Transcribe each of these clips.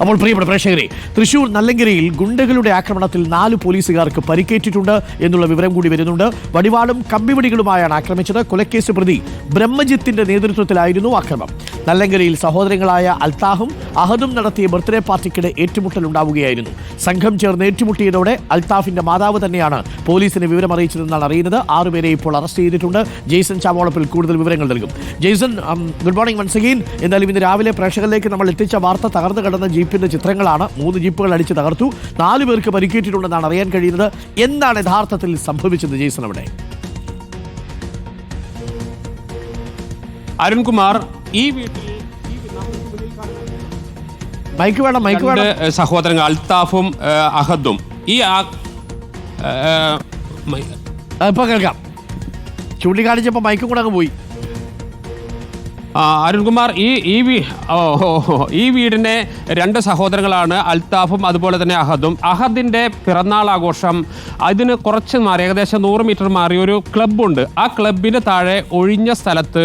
അപ്പോൾ പ്രിയപ്പെട്ട പ്രേക്ഷകരെ തൃശൂർ നല്ലങ്കരയിൽ ഗുണ്ടകളുടെ ആക്രമണത്തിൽ നാല് പോലീസുകാർക്ക് പരിക്കേറ്റിട്ടുണ്ട് എന്നുള്ള വിവരം കൂടി വരുന്നുണ്ട്. വടിവാളും കമ്പിവടികളുമായാണ് ആക്രമിച്ചത്. കൊലക്കേസ് പ്രതി ബ്രഹ്മജിത്തിന്റെ നേതൃത്വത്തിലായിരുന്നു ആക്രമണം നല്ലങ്കരയിൽ സഹോദരങ്ങളായ അൽത്താഹും അഹദും നടത്തിയ ബർത്ത്ഡേ പാർട്ടിക്കിടെ ഏറ്റുമുട്ടൽ ഉണ്ടാവുകയായിരുന്നു. സംഘം ചേർന്ന് ഏറ്റുമുട്ടിയതോടെ അൽത്താഫിന്റെ മാതാവ് തന്നെയാണ് പോലീസിന് വിവരം അറിയിച്ചതെന്നാണ് അറിയുന്നത് ആറുപേരെ ഇപ്പോൾ അറസ്റ്റ് ചെയ്തിട്ടുണ്ട്. ജെയ്സൺ ചാമോളപ്പിൽ കൂടുതൽ വിവരങ്ങൾ നൽകും. Jason good morning once again എന്തായാലും ഇന്ന് രാവിലെ പ്രേക്ഷകരിലേക്ക് നമ്മൾ എത്തിച്ച വാർത്ത തകർന്നു കിടന്ന ജീപ്പിന്റെ ചിത്രങ്ങളാണ്. മൂന്ന് ജീപ്പുകൾ അടിച്ച് തകർത്തു. നാലു പേർക്ക് പരിക്കേറ്റിട്ടുണ്ടെന്നാണ് അറിയാൻ കഴിയുന്നത്. എന്താണ് യഥാർത്ഥത്തിൽ സംഭവിച്ചത് ജെയ്സൺ അവിടെ? അരുൺകുമാർ ഈ വീട്ടിൽ മൈക്ക് വേണം മൈക്ക് രണ്ട് വേണം. സഹോദരങ്ങൾ അൽത്താഫും അഹദും. ഈ ആ- ഏ, ഏ, മൈ- ഇപ്പൊ കേൾക്കാം. ചൂണ്ടിക്കാണിച്ചപ്പോ മൈക്കും കൂടെ അങ്ങ് പോയി. അരുൺകുമാർ ഈ ഈ വീ ഈ വീടിന്റെ രണ്ട് സഹോദരങ്ങളാണ് അൽത്താഫും അതുപോലെ തന്നെ അഹദും. അഹദിന്റെ പിറന്നാൾ ആഘോഷം അതിന് കുറച്ച് മാറി ഏകദേശം നൂറ് മീറ്റർ മാറി ഒരു ക്ലബ്ബുണ്ട്. ആ ക്ലബിന് താഴെ ഒഴിഞ്ഞ സ്ഥലത്ത്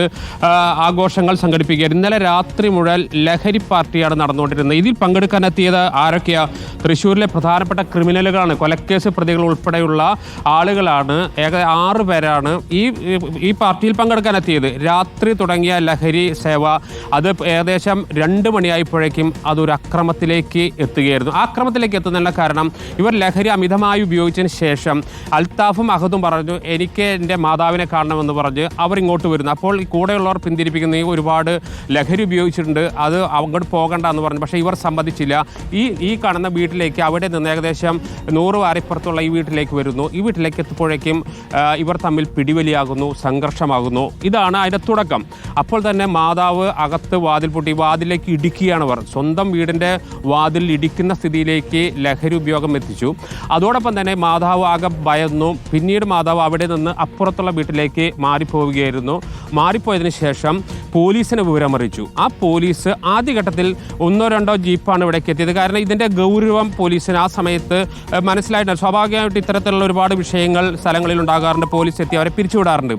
ആഘോഷങ്ങൾ സംഘടിപ്പിക്കുക ഇന്നലെ രാത്രി മുതൽ ലഹരി പാർട്ടിയാണ് നടന്നുകൊണ്ടിരുന്നത്. ഇതിൽ പങ്കെടുക്കാനെത്തിയത് ആരൊക്കെയാ? തൃശ്ശൂരിലെ പ്രധാനപ്പെട്ട ക്രിമിനലുകളാണ്. കൊലക്കേസ് പ്രതികൾ ഉൾപ്പെടെയുള്ള ആളുകളാണ്. ഏകദേശം ആറ് പേരാണ് ഈ ഈ പാർട്ടിയിൽ പങ്കെടുക്കാനെത്തിയത്. രാത്രി തുടങ്ങിയ ലഹരി സേവ. അത് ഏകദേശം രണ്ട് മണിയായപ്പോഴേക്കും അതൊരു അക്രമത്തിലേക്ക് എത്തുകയായിരുന്നു. ആ അക്രമത്തിലേക്ക് എത്തുന്നതിനുള്ള കാരണം ഇവർ ലഹരി അമിതമായി ഉപയോഗിച്ചതിന് ശേഷം അൽത്താഫും അഹദും പറഞ്ഞു എനിക്ക് എന്റെ മാതാവിനെ കാണണമെന്ന് പറഞ്ഞ് അവർ ഇങ്ങോട്ട് വരുന്നു. അപ്പോൾ കൂടെയുള്ളവർ പിന്തിരിപ്പിക്കുന്ന ഈ ഒരുപാട് ലഹരി ഉപയോഗിച്ചിട്ടുണ്ട്. അത് അങ്ങോട്ട് പോകണ്ട എന്ന് പറഞ്ഞു. പക്ഷേ ഇവർ സമ്മതിച്ചില്ല. ഈ ഈ കാണുന്ന വീട്ടിലേക്ക് അവിടെ നിന്ന് ഏകദേശം നൂറ് വാരിപ്പുറത്തുള്ള ഈ വീട്ടിലേക്ക് വരുന്നു. ഈ വീട്ടിലേക്ക് എത്തുമ്പോഴേക്കും ഇവർ തമ്മിൽ പിടിവലിയാകുന്നു സംഘർഷമാകുന്നു. ഇതാണ് അതിന്റെ തുടക്കം. അപ്പോൾ തന്നെ മാതാവ് അകത്ത് വാതിൽ പൊട്ടി വാതിലേക്ക് ഇടിക്കുകയാണ് അവർ. സ്വന്തം വീടിന്റെ വാതിൽ ഇടിക്കുന്ന സ്ഥിതിയിലേക്ക് ലഹരി ഉപയോഗം എത്തിച്ചു. അതോടൊപ്പം തന്നെ മാതാവ് ആകെ ഭയന്നു. പിന്നീട് മാതാവ് അവിടെ നിന്ന് അപ്പുറത്തുള്ള വീട്ടിലേക്ക് മാറിപ്പോവുകയായിരുന്നു. മാറിപ്പോയതിനു ശേഷം പോലീസിനെ വിവരമറിയിച്ചു. ആ പോലീസ് ആദ്യഘട്ടത്തിൽ ഒന്നോ രണ്ടോ ജീപ്പാണ് ഇവിടേക്ക് എത്തിയത്. കാരണം ഇതിന്റെ ഗൗരവം പോലീസിന് ആ സമയത്ത് മനസ്സിലായിട്ടുണ്ട്. സ്വാഭാവികമായിട്ട് ഇത്തരത്തിലുള്ള ഒരുപാട് വിഷയങ്ങൾ സ്ഥലങ്ങളിൽ ഉണ്ടാകാറുണ്ട്. പോലീസ് എത്തി അവരെ പിരിച്ചുവിടാറുണ്ട്.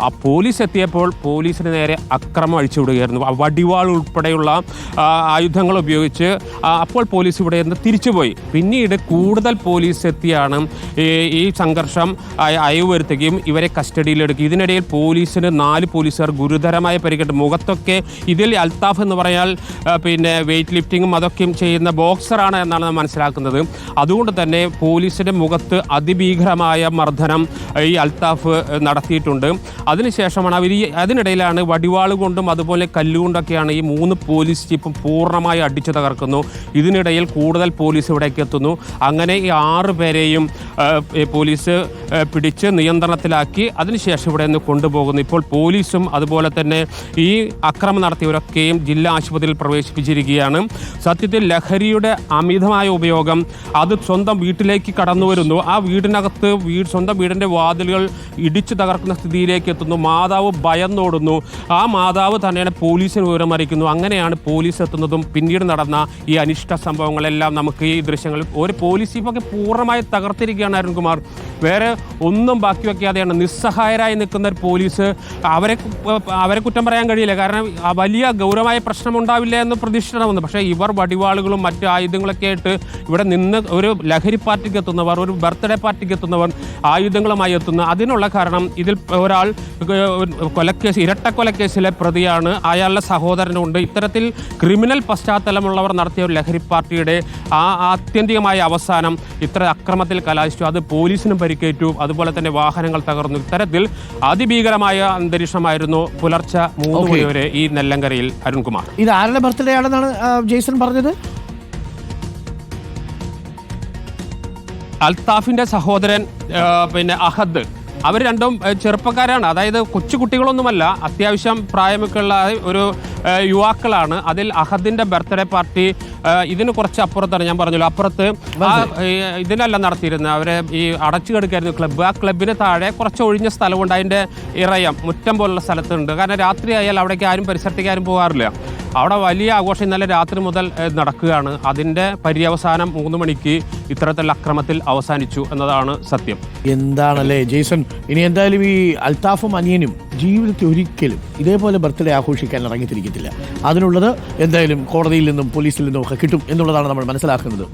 ആ പോലീസ് എത്തിയപ്പോൾ പോലീസിന് നേരെ അക്രമം അഴിച്ചുവിടുകയായിരുന്നു. വടിവാൾ ഉൾപ്പെടെയുള്ള ആയുധങ്ങൾ ഉപയോഗിച്ച് അപ്പോൾ പോലീസ് ഇവിടെ നിന്ന് തിരിച്ചുപോയി. പിന്നീട് കൂടുതൽ പോലീസ് എത്തിയാണ് ഈ സംഘർഷം അയ- അയവ് വരുത്തുകയും ഇവരെ കസ്റ്റഡിയിലെടുക്കുകയും. ഇതിനിടയിൽ പോലീസിന് നാല് പോലീസുകാർ ഗുരുതരമായ പരിക്കേറ്റ്. മുഖത്തൊക്കെ ഇതിൽ അൽത്താഫ് എന്ന് പറഞ്ഞാൽ പിന്നെ വെയിറ്റ് ലിഫ്റ്റിങ്ങും അതൊക്കെയും ചെയ്യുന്ന ബോക്സറാണ് എന്നാണ് മനസ്സിലാക്കുന്നത്. അതുകൊണ്ട് തന്നെ പോലീസിന്റെ മുഖത്ത് അതിഭീകരമായ മർദ്ദനം ഈ അൽത്താഫ് നടത്തിയിട്ടുണ്ട്. അതിനുശേഷമാണ് അവർ ഈ അതിനിടയിലാണ് വടിവാൾ കൊണ്ടും അതുപോലെ കല്ലുകൊണ്ടൊക്കെയാണ് ഈ മൂന്ന് പോലീസ് ജീപ്പും പൂർണമായി അടിച്ചു തകർക്കുന്നു. ഇതിനിടയിൽ കൂടുതൽ പോലീസ് ഇവിടേക്ക് എത്തുന്നു. അങ്ങനെ ഈ ആറ് പേരെയും പോലീസ് പിടിച്ച് നിയന്ത്രണത്തിലാക്കി അതിനുശേഷം ഇവിടെ നിന്ന് കൊണ്ടുപോകുന്നു. ഇപ്പോൾ പോലീസും അതുപോലെ തന്നെ ഈ അക്രമം നടത്തിയവരൊക്കെയും ജില്ലാ ആശുപത്രിയിൽ പ്രവേശിപ്പിച്ചിരിക്കുകയാണ്. സത്യത്തിൽ ലഹരിയുടെ അമിതമായ ഉപയോഗം അത് സ്വന്തം വീട്ടിലേക്ക് കടന്നു വരുന്നു. ആ വീടിനകത്ത് വീട് സ്വന്തം വീടിന്റെ വാതിലുകൾ ഇടിച്ചു തകർക്കുന്ന സ്ഥിതിയിലേക്ക് എത്തുന്നു. മാതാവ് ഭയന്നോടുന്നു. ആ മാതാവ് തന്നെയാണ് പോലീസിന് വിവരം അറിയിക്കുന്നു. അങ്ങനെയാണ് പോലീസ് എത്തുന്നതും പിന്നീട് നടന്ന ഈ അനിഷ്ട സംഭവങ്ങളെല്ലാം നമുക്ക് ഈ ദൃശ്യങ്ങളിൽ ഒരു പോലീസ് ഇപ്പോൾ പൂർണമായി തകർത്തിരിക്കുകയാണ് അരുൺകുമാർ. വേറെ ഒന്നും ബാക്കി വയ്ക്കാതെയാണ് നിസ്സഹായരായി നിൽക്കുന്ന ഒരു പോലീസ് അവരെ അവരെ കുറ്റം പറയാൻ കഴിയില്ല. കാരണം വലിയ ഗൗരവമായ പ്രശ്നം ഉണ്ടാവില്ല എന്ന് പ്രതീക്ഷിക്കണമെന്ന്. പക്ഷേ ഇവർ വടിവാളുകളും മറ്റു ആയുധങ്ങളൊക്കെ ആയിട്ട് ഇവിടെ നിന്ന് ഒരു ലഹരി പാർട്ടിക്ക് എത്തുന്നവർ ഒരു ബർത്ത്ഡേ പാർട്ടിക്ക് എത്തുന്നവർ ആയുധങ്ങളുമായി എത്തുന്ന അതിനുള്ള കാരണം ഇതിൽ ഒരാൾ കൊലക്കേസ് ഇരട്ട കൊലക്കേസിലെ പ്രതിയാണ്. അയാളുടെ സഹോദരനുണ്ട്. ഇത്തരത്തിൽ ക്രിമിനൽ പശ്ചാത്തലമുള്ളവർ നടത്തിയ ഒരു ലഹരി പാർട്ടിയുടെ ആ ആത്യന്തികമായ അവസാനം ഇത്ര അക്രമത്തിൽ കലാശിച്ചു അത് പോലീസിനും പരിക്കേറ്റു. അതുപോലെ തന്നെ വാഹനങ്ങൾ തകർന്നു. ഇത്തരത്തിൽ അതിഭീകരമായ അന്തരീക്ഷമായിരുന്നു പുലർച്ചെ മൂന്ന് Okay. മണിവരെ ഈ നെല്ലങ്കരയിൽ അരുൺകുമാർ. ഇത് ആരുടെ ബർത്ത്ഡേ ആണെന്നാണ് ജെയ്സൺ പറഞ്ഞത്? അൽത്താഫിന്റെ സഹോദരൻ പിന്നെ അഹദ്. അവർ രണ്ടും ചെറുപ്പക്കാരാണ്. അതായത് കൊച്ചു കുട്ടികളൊന്നുമല്ല അത്യാവശ്യം പ്രായമൊക്കെയുള്ള ഒരു യുവാക്കളാണ്. അതിൽ അഹദിന്റെ ബർത്ത്ഡേ പാർട്ടി ഇതിന് കുറച്ച് അപ്പുറത്താണ് ഞാൻ പറഞ്ഞല്ലോ. അപ്പുറത്ത് ഇതിനല്ല നടത്തിയിരുന്നത്. അവരെ ഈ അടച്ചു കിടക്കായിരുന്നു ക്ലബ്ബ്. ആ ക്ലബിന് താഴെ കുറച്ച് ഒഴിഞ്ഞ സ്ഥലമുണ്ട്. അതിന്റെ ഇറയം മുറ്റം പോലുള്ള സ്ഥലത്തുണ്ട്. കാരണം രാത്രി ആയാൽ അവിടേക്ക് ആരും പരിസരത്തേക്ക് ആരും പോകാറില്ല. അവിടെ വലിയ ആഘോഷം ഇന്നലെ രാത്രി മുതൽ നടക്കുകയാണ്. അതിന്റെ പര്യവസാനം മൂന്ന് മണിക്ക് ഇത്തരത്തിലുള്ള അക്രമത്തിൽ അവസാനിച്ചു എന്നതാണ് സത്യം. എന്താണല്ലേ ജെയ്സൺ? ഇനി എന്തായാലും ഈ അൽത്താഫും അനിയനും ജീവിതത്തിൽ ഒരിക്കലും ഇതേപോലെ ബർത്ത്ഡേ ആഘോഷിക്കാൻ ഇറങ്ങിത്തിരിക്കത്തില്ല. അതിനുള്ളത് എന്തായാലും കോടതിയിൽ നിന്നും പോലീസിൽ നിന്നും ഒക്കെ കിട്ടും എന്നുള്ളതാണ് നമ്മൾ മനസ്സിലാക്കുന്നത്.